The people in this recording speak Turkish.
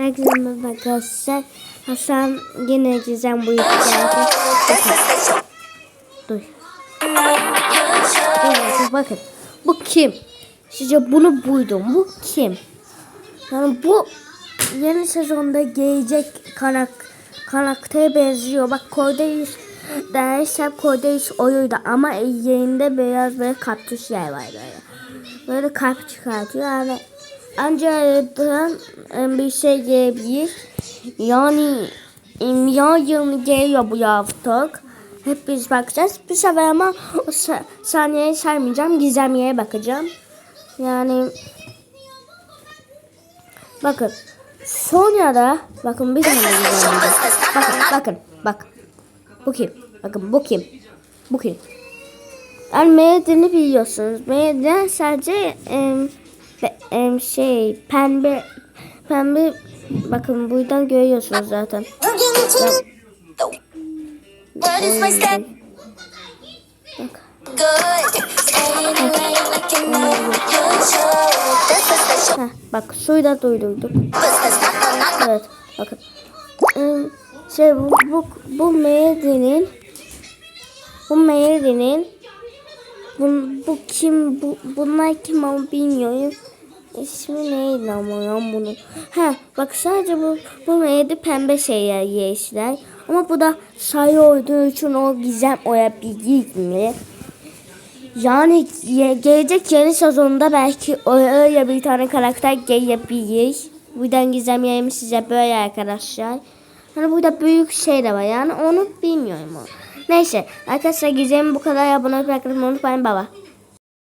Herkese merhaba arkadaşlar. Hasan yine gizem bu hikayede. Dur. Dur, bakın. Bu kim? Sizce bunu buydum. Bu kim? Yani bu yeni sezonda gelecek karak karaktere benziyor. Bak Cordelis dersem Cordelis oyuydu ama yerinde beyaz böyle kaktüs yer var böyle. Böyle kalp çıkartıyor yani ancak aradan e, bir şey gelebilir. Yani em, yarın geliyor bu yaptık. Hep biz bakacağız. Bir sefer ama o sa- saniyeyi saymayacağım. Gizemliğe bakacağım. Yani bakın sonra da bakın bir tane gizemli. Bakın bakın bak. Bu kim? Bakın bu kim? Bu kim? Yani Meyden'i biliyorsunuz. Meyden sadece em, be- em, şey pembe pembe bakın buradan görüyorsunuz zaten. Bak. Bak suyu da not Evet bakın. Em, şey bu bu, bu Meyden'in bu Meyden'in bu, bu kim bu, bunlar kim ama bilmiyorum. İsmi neydi ama ya bunun? Ha bak sadece bu bu meyde pembe şeyler yeşiller. Ama bu da sayı olduğu için o gizem olabilir mi? Yani gelecek yeni sezonda belki öyle bir tane karakter gelebilir. Buradan gizem yerimi size böyle arkadaşlar. Hani burada büyük şey de var yani onu bilmiyorum. Neyse arkadaşlar gizem bu kadar abone olmayı unutmayın baba.